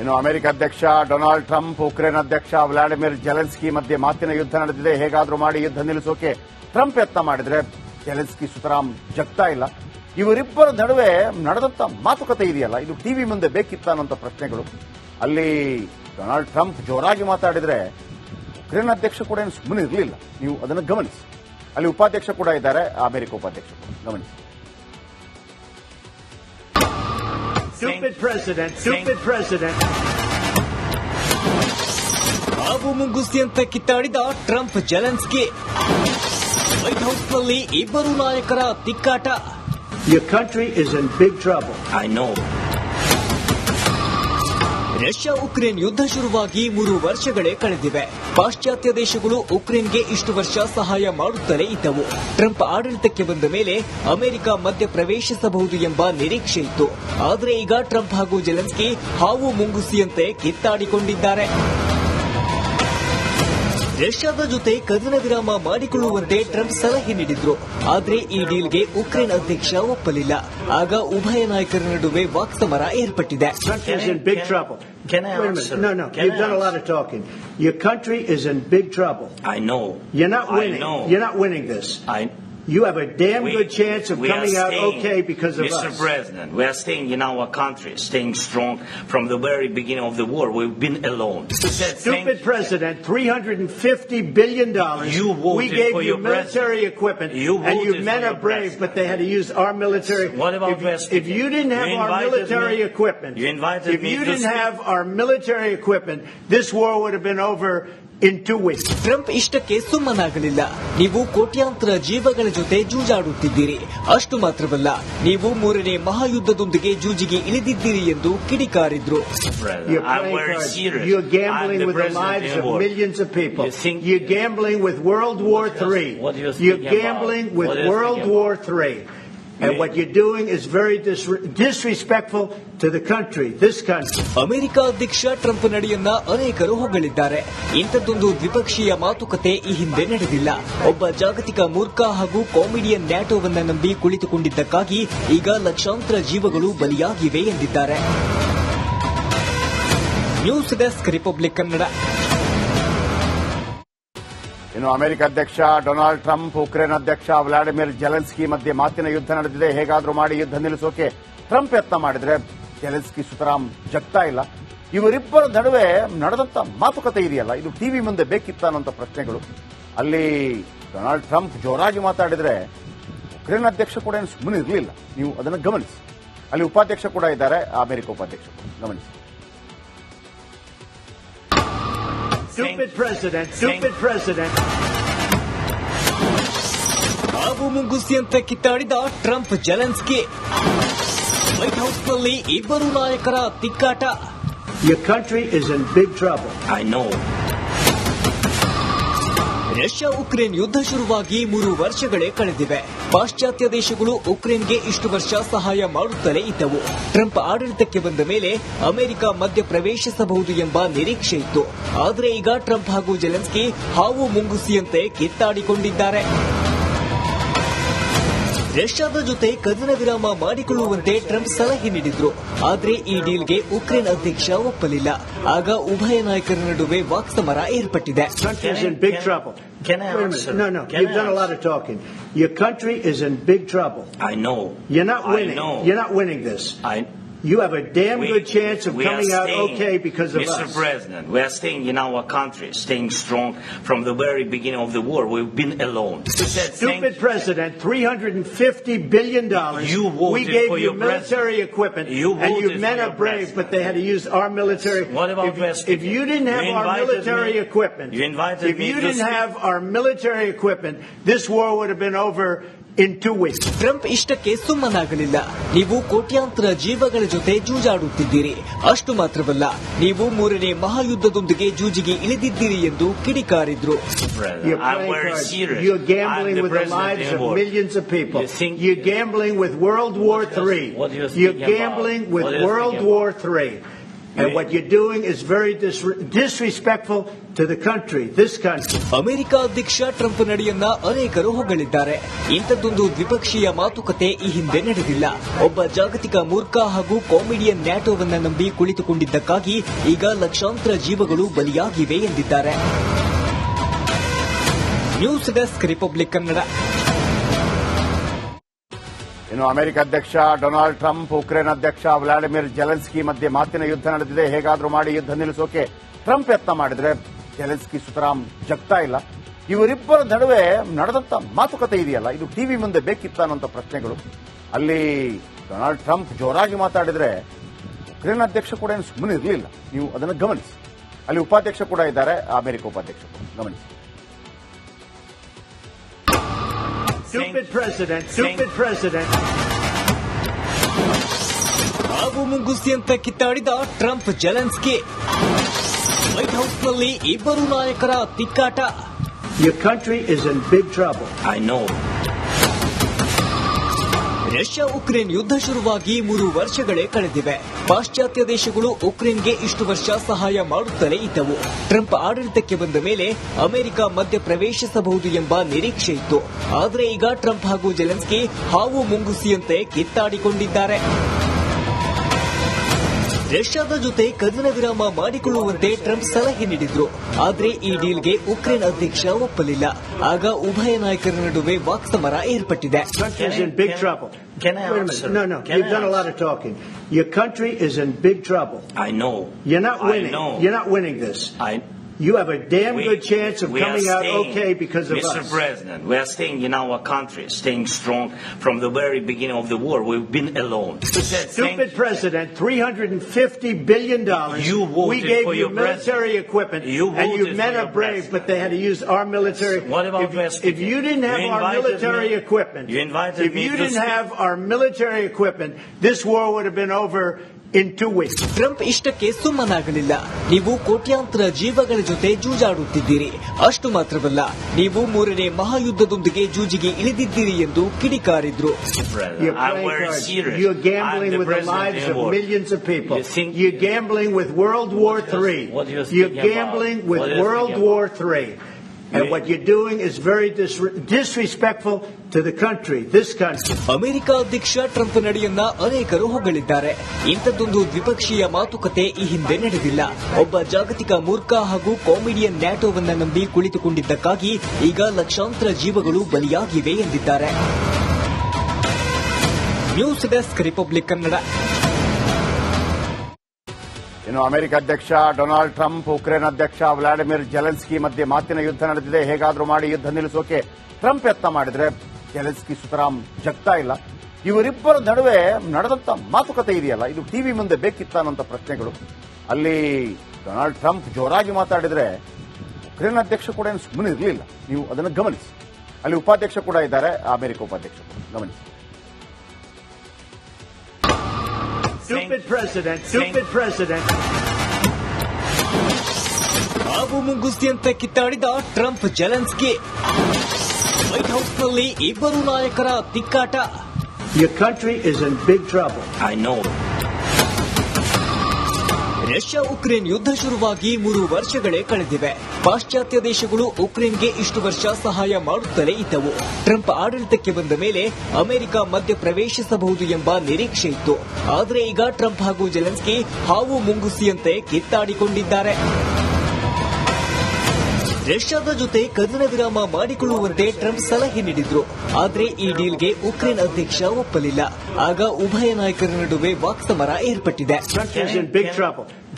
ಇನ್ನು ಅಮೆರಿಕ ಅಧ್ಯಕ್ಷ Donald Trump, Ukraine ಅಧ್ಯಕ್ಷ ವ್ಲಾಡಿಮಿರ್ ಜೆಲೆನ್ಸ್ಕಿ ಮಧ್ಯೆ ಮಾತಿನ ಯುದ್ಧ ನಡೆದಿದೆ. ಹೇಗಾದರೂ ಮಾಡಿ ಯುದ್ಧ ನಿಲ್ಲಿಸೋಕೆ ಟ್ರಂಪ್ ಯತ್ನ ಮಾಡಿದರೆ ಜೆಲೆನ್ಸ್ಕಿ ಸುತರಾಮ್ ಜಗ್ತಾ ಇಲ್ಲ. ಇವರಿಬ್ಬರ ನಡುವೆ ನಡೆದಂತ ಮಾತುಕತೆ ಇದೆಯಲ್ಲ, ಇದು ಟಿವಿ ಮುಂದೆ ಬೇಕಿತ್ತ ಅನ್ನೋಂಥ ಪ್ರಶ್ನೆಗಳು. ಅಲ್ಲಿ ಡೊನಾಲ್ಡ್ ಟ್ರಂಪ್ ಜೋರಾಗಿ ಮಾತಾಡಿದರೆ ಉಕ್ರೇನ್ ಅಧ್ಯಕ್ಷ ಕೂಡ ಏನು ಸುಮ್ಮನೆ ಇರಲಿಲ್ಲ ನೀವು ಅದನ್ನು ಗಮನಿಸಿ. ಅಲ್ಲಿ ಉಪಾಧ್ಯಕ್ಷ ಕೂಡ ಇದ್ದಾರೆ, ಅಮೆರಿಕ ಉಪಾಧ್ಯಕ್ಷ ಗಮನಿಸಿ. Stupid president, stupid president. ಹಾವು ಮುಂಗುಸಿಯಂತೆ ಕಿತ್ತಾಡಿದ ಟ್ರಂಪ್ ಜೆಲೆನ್ಸ್ಕಿ ವೈಟ್ ಹೌಸ್ನಲ್ಲಿ ಇಬ್ಬರು ನಾಯಕರ ತಿಕ್ಕಾಟ Your country is in big trouble. I know. Russia Ukraine ಯುದ್ಧ ಶುರುವಾಗಿ ಮೂರು ವರ್ಷಗಳೇ ಕಳೆದಿವೆ. ಪಾಶ್ಚಾತ್ಯ ದೇಶಗಳು ಉಕ್ರೇನ್ಗೆ ಇಷ್ಟು ವರ್ಷ ಸಹಾಯ ಮಾಡುತ್ತಲೇ ಇದ್ದವು. ಟ್ರಂಪ್ ಆಡಳಿತಕ್ಕೆ ಬಂದ ಮೇಲೆ ಅಮೆರಿಕ ಮಧ್ಯ ಪ್ರವೇಶಿಸಬಹುದು ಎಂಬ ನಿರೀಕ್ಷೆ ಇತ್ತು. ಆದರೆ ಈಗ ಟ್ರಂಪ್ ಹಾಗೂ ಜೆಲೆನ್ಸ್ಕಿ ಹಾವು ಮುಂಗುಸಿಯಂತೆ ಕಿತ್ತಾಡಿಕೊಂಡಿದ್ದಾರೆ. ರಷ್ಯಾದ ಜೊತೆ ಕದನ ವಿರಾಮ ಮಾಡಿಕೊಳ್ಳುವಂತೆ ಟ್ರಂಪ್ ಸಲಹೆ ನೀಡಿದ್ರು ಆದರೆ ಈ ಡೀಲ್ಗೆ ಉಕ್ರೇನ್ ಅಧ್ಯಕ್ಷ ಒಪ್ಪಲಿಲ್ಲ ಆಗ ಉಭಯ ನಾಯಕರ ನಡುವೆ ವಾಕ್ಸಮರ ಏರ್ಪಟ್ಟಿದೆ Can I- in big can- trouble. can I Wait a minute. No, no. Can You've I done a lot of talking. Your country is in big trouble. I know. You're not I winning. know. You're not winning this. I. You have a damn we- good chance of coming out okay because of Mr. us. President, we are staying in our country, staying strong from the very beginning of the war. We've been alone. Said, Stupid president, three hundred and fifty billion dollars. You voted we gave for you your military president. equipment, You and you men are brave, president. but they had to use our military. What about if, if you didn't have You our military me- equipment, you invited if me you didn't speak. have our military equipment, this war would have been over in waste. Trump Trump ಇಷ್ಟಕ್ಕೆ ಸುಮ್ಮನಾಗಲಿಲ್ಲ ನೀವು ಕೋಟ್ಯಾಂತರ ಜೀವಗಳ ಜೊತೆ ಜೂಜಾಡುತ್ತಿದ್ದೀರಿ ಅಷ್ಟು ಮಾತ್ರವಲ್ಲ ನೀವು ಮೂರನೇ ಮಹಾಯುದ್ಧದೊಂದಿಗೆ ಜೂಜಿಗೆ ಇಳಿದಿದ್ದೀರಿ ಎಂದು ಕಿಡಿಕಾರಿದ್ರು You're gambling with the lives of millions of people. You think- You're gambling with World War III. you're gambling with World War III. And You- what you're doing is very dis- disrespectful to the country, this country. America ಅಧ್ಯಕ್ಷ Trump ನಡೆಯನ್ನ ಅನೇಕರು ಹೊಗಳಿದ್ದಾರೆ. ಇಂಥದ್ದೊಂದು ದ್ವಿಪಕ್ಷೀಯ ಮಾತುಕತೆ ಈ ಹಿಂದೆ ನಡೆದಿಲ್ಲ. ಒಬ್ಬ ಜಾಗತಿಕ ಮೂರ್ಖ ಹಾಗೂ ಕಾಮಿಡಿಯನ್ ನ್ಯಾಟೋವನ್ನ ನಂಬಿ ಕುಳಿತುಕೊಂಡಿದ್ದಕ್ಕಾಗಿ ಈಗ ಲಕ್ಷಾಂತರ ಜೀವಗಳು ಬಲಿಯಾಗಿವೆ ಎಂದಿದ್ದಾರೆ. News desk Republic Kannada. ಇನ್ನು ಅಮೆರಿಕ ಅಧ್ಯಕ್ಷ ಡೊನಾಲ್ಡ್ ಟ್ರಂಪ್, ಉಕ್ರೇನ್ ಅಧ್ಯಕ್ಷ ವ್ಲಾಡಿಮಿರ್ ಜೆಲೆನ್ಸ್ಕಿ ಮಧ್ಯೆ ಮಾತಿನ ಯುದ್ಧ ನಡೆದಿದೆ. ಹೇಗಾದರೂ ಮಾಡಿ ಯುದ್ಧ ನಿಲ್ಲಿಸೋಕೆ ಟ್ರಂಪ್ ಯತ್ನ ಮಾಡಿದ್ರೆ ಜೆಲೆನ್ಸ್ಕಿ ಸುತರಾಮ್ ಜಗ್ತಾ ಇಲ್ಲ. ಇವರಿಬ್ಬರ ನಡುವೆ ನಡೆದಂತ ಮಾತುಕತೆ ಇದೆಯಲ್ಲ, ಇದು ಟಿವಿ ಮುಂದೆ ಬೇಕಿತ್ತ ಅನ್ನೋಂಥ ಪ್ರಶ್ನೆಗಳು. ಅಲ್ಲಿ ಡೊನಾಲ್ಡ್ ಟ್ರಂಪ್ ಜೋರಾಗಿ ಮಾತಾಡಿದ್ರೆ ಉಕ್ರೇನ್ ಅಧ್ಯಕ್ಷ ಕೂಡ ಏನು ಸುಮ್ಮನೆ ಇರಲಿಲ್ಲ. ನೀವು ಅದನ್ನು ಗಮನಿಸಿ. ಅಲ್ಲಿ ಉಪಾಧ್ಯಕ್ಷ ಕೂಡ ಇದ್ದಾರೆ, ಅಮೆರಿಕ ಉಪಾಧ್ಯಕ್ಷ ಗಮನಿಸಿ. Stupid president, stupid president. ಮುಂಗುಸಿ ಅಂತ ಕಿತ್ತಾಡಿದ ಟ್ರಂಪ್ ಜೆಲೆನ್ಸ್ಕಿ ವೈಟ್ ಹೌಸ್ನಲ್ಲಿ ಇಬ್ಬರು ನಾಯಕರ ತಿಕ್ಕಾಟ Your country is in big trouble. I know. Russia Ukraine ಯುದ್ಧ ಶುರುವಾಗಿ ಮೂರು ವರ್ಷಗಳೇ ಕಳೆದಿವೆ ಪಾಶ್ಚಾತ್ಯ ದೇಶಗಳು ಉಕ್ರೇನ್ಗೆ ಇಷ್ಟು ವರ್ಷ ಸಹಾಯ ಮಾಡುತ್ತಲೇ ಇದ್ದವು. ಟ್ರಂಪ್ ಆಡಳಿತಕ್ಕೆ ಬಂದ ಮೇಲೆ ಅಮೆರಿಕ ಮಧ್ಯ ಪ್ರವೇಶಿಸಬಹುದು ಎಂಬ ನಿರೀಕ್ಷೆ ಇತ್ತು. ಆದರೆ ಈಗ ಟ್ರಂಪ್ ಹಾಗೂ ಜೆಲೆನ್ಸ್ಕಿ ಹಾವು ಮುಂಗುಸಿಯಂತೆ ಕಿತ್ತಾಡಿಕೊಂಡಿದ್ದಾರೆ. ರಷ್ಯಾದ ಜೊತೆ ಕದನ ವಿರಾಮ ಮಾಡಿಕೊಳ್ಳುವಂತೆ ಟ್ರಂಪ್ ಸಲಹೆ ನೀಡಿದ್ರು ಆದರೆ ಈ ಡೀಲ್ಗೆ ಉಕ್ರೇನ್ ಅಧ್ಯಕ್ಷ ಒಪ್ಪಲಿಲ್ಲ ಆಗ ಉಭಯ ನಾಯಕರ ನಡುವೆ ವಾಕ್ಸಮರ ಏರ್ಪಟ್ಟಿದೆ Can I- answer? No, no. Can You've I done a lot of talking. Your country is in big trouble. I know. You're not winning. I know. You're not winning this. I. You have a damn We- good chance of coming out staying- okay because of Mr. us. President, we are staying in our country, staying strong from the very beginning of the war. We've been alone. Said, Stupid president, three hundred and fifty billion dollars. You voted we gave for you your military president. equipment, You and you men are brave, president. but they had to use our military. What about if, West if you didn't have You our military me- equipment, you invited if me you didn't have our military equipment, this war would have been over in two weeks. Trump ಇಷ್ಟಕ್ಕೆ ಸುಮ್ಮನಾಗಲಿಲ್ಲ. ನೀವು ಕೋಟ್ಯಾಂತರ ಜೀವಗಳ ಜೊತೆ ಜೂಜಾಡುತ್ತಿದ್ದೀರಿ. ಅಷ್ಟು ಮಾತ್ರವಲ್ಲ ನೀವು ಮೂರನೇ ಮಹಾಯುದ್ಧದೊಂದಿಗೆ ಜೂಜಿಗೆ ಇಳಿದಿದ್ದೀರಿ ಎಂದು ಕಿಡಿಕಾರಿದ್ರು. You're serious gambling millions of people you're gambling with world 3 you're gambling world 3 America ಅಧ್ಯಕ್ಷ ಟ್ರಂಪ್ ನಡೆಯನ್ನ ಅನೇಕರು ಹೊಗಳಿದ್ದಾರೆ. ಇಂಥದ್ದೊಂದು ದ್ವಿಪಕ್ಷೀಯ ಮಾತುಕತೆ ಈ ಹಿಂದೆ ನಡೆದಿಲ್ಲ. ಒಬ್ಬ ಜಾಗತಿಕ ಮೂರ್ಖ ಹಾಗೂ ಕಾಮಿಡಿಯನ್ ನ್ಯಾಟೋವನ್ನ ನಂಬಿ ಕುಳಿತುಕೊಂಡಿದ್ದಕ್ಕಾಗಿ ಈಗ ಲಕ್ಷಾಂತರ ಜೀವಗಳು ಬಲಿಯಾಗಿವೆ ಎಂದಿದ್ದಾರೆ. News desk Republic Kannada. ಇನ್ನು ಅಮೆರಿಕ ಅಧ್ಯಕ್ಷ ಡೊನಾಲ್ಡ್ ಟ್ರಂಪ್, ಉಕ್ರೇನ್ ಅಧ್ಯಕ್ಷ ವ್ಲಾಡಿಮಿರ್ ಜೆಲೆನ್ಸ್ಕಿ ಮಧ್ಯೆ ಮಾತಿನ ಯುದ್ಧ ನಡೆದಿದೆ. ಹೇಗಾದರೂ ಮಾಡಿ ಯುದ್ಧ ನಿಲ್ಲಿಸೋಕೆ ಟ್ರಂಪ್ ಯತ್ನ ಮಾಡಿದರೆ ಜೆಲೆನ್ಸ್ಕಿ ಸುತರಾಮ್ ಜಗ್ತಾ ಇಲ್ಲ. ಇವರಿಬ್ಬರ ನಡುವೆ ನಡೆದಂತ ಮಾತುಕತೆ ಇದೆಯಲ್ಲ, ಇದು ಟಿವಿ ಮುಂದೆ ಬೇಕಿತ್ತ ಅನ್ನೋಂಥ ಪ್ರಶ್ನೆಗಳು. ಅಲ್ಲಿ ಡೊನಾಲ್ಡ್ ಟ್ರಂಪ್ ಜೋರಾಗಿ ಮಾತಾಡಿದ್ರೆ ಉಕ್ರೇನ್ ಅಧ್ಯಕ್ಷ ಕೂಡ ಏನು ಸುಮ್ಮನೆ ಇರಲಿಲ್ಲ. ನೀವು ಅದನ್ನು ಗಮನಿಸಿ. ಅಲ್ಲಿ ಉಪಾಧ್ಯಕ್ಷ ಕೂಡ ಇದ್ದಾರೆ, ಅಮೆರಿಕ ಉಪಾಧ್ಯಕ್ಷ ಗಮನಿಸಿ. Stupid president, stupid president. ಹಾಗೂ ಮುಂಗುಸಿ ಅಂತ ಕಿತ್ತಾಡಿದ ಟ್ರಂಪ್ ಜೆಲೆನ್ಸ್ಕಿ ವೈಟ್ ಹೌಸ್ನಲ್ಲಿ ಇಬ್ಬರು ನಾಯಕರ ತಿಕ್ಕಾಟ Your country is in big trouble. I know. Russia Ukraine ಯುದ್ಧ ಶುರುವಾಗಿ ಮೂರು ವರ್ಷಗಳೇ ಕಳೆದಿವೆ. ಪಾಶ್ಚಾತ್ಯ ದೇಶಗಳು ಉಕ್ರೇನ್ಗೆ ಇಷ್ಟು ವರ್ಷ ಸಹಾಯ ಮಾಡುತ್ತಲೇ ಇದ್ದವು. ಟ್ರಂಪ್ ಆಡಳಿತಕ್ಕೆ ಬಂದ ಮೇಲೆ ಅಮೆರಿಕ ಮಧ್ಯ ಪ್ರವೇಶಿಸಬಹುದು ಎಂಬ ನಿರೀಕ್ಷೆ ಇತ್ತು. ಆದರೆ ಈಗ ಟ್ರಂಪ್ ಹಾಗೂ ಜೆಲೆನ್ಸ್ಕಿ ಹಾವು ಮುಂಗುಸಿಯಂತೆ ಕಿತ್ತಾಡಿಕೊಂಡಿದ್ದಾರೆ. ರಷ್ಯಾದ ಜೊತೆ ಕದನ ವಿರಾಮ ಮಾಡಿಕೊಳ್ಳುವಂತೆ ಟ್ರಂಪ್ ಸಲಹೆ ನೀಡಿದ್ರು ಆದರೆ ಈ ಡೀಲ್ಗೆ ಉಕ್ರೇನ್ ಅಧ್ಯಕ್ಷ ಒಪ್ಪಲಿಲ್ಲ ಆಗ ಉಭಯ ನಾಯಕರ ನಡುವೆ ವಾಕ್ಸಮರ ಏರ್ಪಟ್ಟಿದೆ Can I- answer? No, no. Can You've I done a lot of talking. Your country is in big trouble. I know. You're not winning. I know. You're not winning this. I. You have a damn we- good chance of we are coming out staying- okay because of Mr. us. President, we are staying in our country, staying strong from the very beginning of the war. We've been alone. Said, Stupid president, three hundred and fifty billion dollars. You voted we gave for you your military president. equipment, You and you voted men for are your brave, president. but they had to use our military. What about if, West if you didn't have You our invited military me- equipment, you invited if me you to didn't speak. have our military equipment, this war would have been over wait Trump ಇಷ್ಟಕ್ಕೆ ಸುಮ್ಮನಾಗಲಿಲ್ಲ. ನೀವು ಕೋಟ್ಯಾಂತರ ಜೀವಗಳ ಜೊತೆ ಜೂಜಾಡುತ್ತಿದ್ದೀರಿ. ಅಷ್ಟು ಮಾತ್ರವಲ್ಲ ನೀವು ಮೂರನೇ ಮಹಾಯುದ್ಧದೊಂದಿಗೆ ಜೂಜಿಗೆ ಇಳಿದಿದ್ದೀರಿ ಎಂದು ಕಿಡಿಕಾರಿದ್ರು. Gambling papers world war three ಯೋ ಅಮೆರಿಕ ಅಧ್ಯಕ್ಷ ಟ್ರಂಪ್ ನಡೆಯನ್ನ ಅನೇಕರು ಹೊಗಳಿದ್ದಾರೆ. ಇಂಥದ್ದೊಂದು ದ್ವಿಪಕ್ಷೀಯ ಮಾತುಕತೆ ಈ ಹಿಂದೆ ನಡೆದಿಲ್ಲ. ಒಬ್ಬ ಜಾಗತಿಕ ಮೂರ್ಖ ಹಾಗೂ ಕಾಮಿಡಿಯನ್ ನ್ಯಾಟೋವನ್ನ ನಂಬಿ ಕುಳಿತುಕೊಂಡಿದ್ದಕ್ಕಾಗಿ ಈಗ ಲಕ್ಷಾಂತರ ಜೀವಗಳು ಬಲಿಯಾಗಿವೆ ಎಂದಿದ್ದಾರೆ. News desk Republic Kannada. ಇನ್ನು ಅಮೆರಿಕ ಅಧ್ಯಕ್ಷ ಡೊನಾಲ್ಡ್ ಟ್ರಂಪ್, ಉಕ್ರೇನ್ ಅಧ್ಯಕ್ಷ ವ್ಲಾಡಿಮಿರ್ ಜೆಲೆನ್ಸ್ಕಿ ಮಧ್ಯೆ ಮಾತಿನ ಯುದ್ಧ ನಡೆದಿದೆ. ಹೇಗಾದರೂ ಮಾಡಿ ಯುದ್ಧ ನಿಲ್ಲಿಸೋಕೆ ಟ್ರಂಪ್ ಯತ್ನ ಮಾಡಿದ್ರೆ ಜೆಲೆನ್ಸ್ಕಿ ಸುತರಾಮ್ ಜಗ್ತಾ ಇಲ್ಲ. ಇವರಿಬ್ಬರ ನಡುವೆ ನಡೆದಂತ ಮಾತುಕತೆ ಇದೆಯಲ್ಲ, ಇದು ಟಿವಿ ಮುಂದೆ ಬೇಕಿತ್ತ ಅನ್ನೋಂಥ ಪ್ರಶ್ನೆಗಳು. ಅಲ್ಲಿ ಡೊನಾಲ್ಡ್ ಟ್ರಂಪ್ ಜೋರಾಗಿ ಮಾತಾಡಿದ್ರೆ ಉಕ್ರೇನ್ ಅಧ್ಯಕ್ಷ ಕೂಡ ಏನು ಸುಮ್ಮನೆ ಇರಲಿಲ್ಲ ನೀವು ಅದನ್ನು ಗಮನಿಸಿ. ಅಲ್ಲಿ ಉಪಾಧ್ಯಕ್ಷ ಕೂಡ ಇದ್ದಾರೆ, ಅಮೆರಿಕ ಉಪಾಧ್ಯಕ್ಷ ಗಮನಿಸಿ. Stupid president, stupid president. ಹಾವು ಮುಂಗುಸ್ತಿ ಅಂತ ಕಿತ್ತಾಡಿದ ಟ್ರಂಪ್ ಜೆಲೆನ್ಸ್ಕಿ ವೈಟ್ ಹೌಸ್ನಲ್ಲಿ ಇಬ್ಬರು ನಾಯಕರ ತಿಕ್ಕಾಟ Your country is in big trouble. I know. Russia Ukraine ಯುದ್ಧ ಶುರುವಾಗಿ ಮೂರು ವರ್ಷಗಳೇ ಕಳೆದಿವೆ. ಪಾಶ್ಚಾತ್ಯ ದೇಶಗಳು ಉಕ್ರೇನ್ಗೆ ಇಷ್ಟು ವರ್ಷ ಸಹಾಯ ಮಾಡುತ್ತಲೇ ಇದ್ದವು. ಟ್ರಂಪ್ ಆಡಳಿತಕ್ಕೆ ಬಂದ ಮೇಲೆ ಅಮೆರಿಕ ಮಧ್ಯ ಪ್ರವೇಶಿಸಬಹುದು ಎಂಬ ನಿರೀಕ್ಷೆ ಇತ್ತು. ಆದರೆ ಈಗ ಟ್ರಂಪ್ ಹಾಗೂ ಜೆಲೆನ್ಸ್ಕಿ ಹಾವು ಮುಂಗುಸಿಯಂತೆ ಕಿತ್ತಾಡಿಕೊಂಡಿದ್ದಾರೆ. ರಷ್ಯಾದ ಜೊತೆ ಕದನ ವಿರಾಮ ಮಾಡಿಕೊಳ್ಳುವಂತೆ ಟ್ರಂಪ್ ಸಲಹೆ ನೀಡಿದ್ರು ಆದರೆ ಈ ಡೀಲ್ಗೆ ಉಕ್ರೇನ್ ಅಧ್ಯಕ್ಷ ಒಪ್ಪಲಿಲ್ಲ ಆಗ ಉಭಯ ನಾಯಕರ ನಡುವೆ ವಾಕ್ಸಮರ ಏರ್ಪಟ್ಟಿದೆ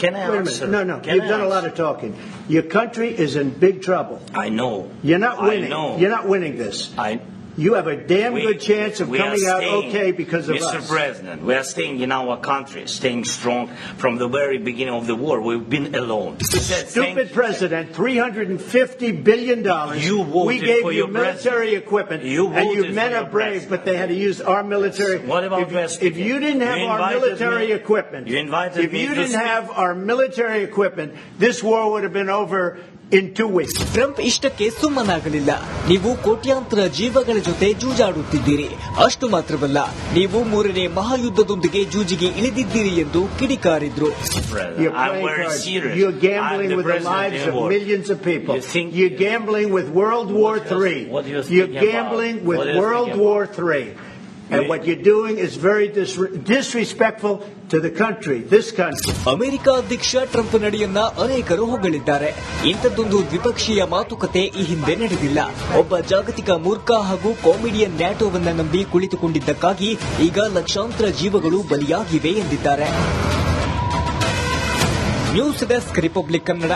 Can I- answer? minute. No, no. Can You've I done a lot of talking. Your country is in big trouble. I know. You're not winning. I know. You're not winning this. I. You have a damn We- good chance of coming out staying- okay because of Mr. us. President, we are staying in our country, staying strong from the very beginning of the war. We've been alone. Stupid president, three hundred and fifty billion dollars. You voted we gave for you your military president. equipment, You and you men are brave, president. but they had to use our military. What about if, if you didn't have You our military me- equipment, you if you didn't speak. have our military equipment, this war would have been over Trump ಇಷ್ಟಕ್ಕೆ ಸುಮ್ಮನಾಗಲಿಲ್ಲ. ನೀವು ಕೋಟ್ಯಾಂತರ ಜೀವಗಳ ಜೊತೆ ಜೂಜಾಡುತ್ತಿದ್ದೀರಿ. ಅಷ್ಟು ಮಾತ್ರವಲ್ಲ ನೀವು ಮೂರನೇ ಮಹಾಯುದ್ಧದೊಂದಿಗೆ ಜೂಜಿಗೆ ಇಳಿದಿದ್ದೀರಿ ಎಂದು ಕಿಡಿಕಾರಿದ್ರು. You gambling with world war America ಅಧ್ಯಕ್ಷ ಟ್ರಂಪ್ ನಡೆಯನ್ನ ಅನೇಕರು ಹೊಗಳಿದ್ದಾರೆ. ಇಂಥದ್ದೊಂದು ದ್ವಿಪಕ್ಷೀಯ ಮಾತುಕತೆ ಈ ಹಿಂದೆ ನಡೆದಿಲ್ಲ. ಒಬ್ಬ ಜಾಗತಿಕ ಮೂರ್ಖ ಹಾಗೂ ಕಾಮಿಡಿಯನ್ ನ್ಯಾಟೋವನ್ನ ನಂಬಿ ಕುಳಿತುಕೊಂಡಿದ್ದಕ್ಕಾಗಿ ಈಗ ಲಕ್ಷಾಂತರ ಜೀವಗಳು ಬಲಿಯಾಗಿವೆ ಎಂದಿದ್ದಾರೆ. News desk Republic Kannada.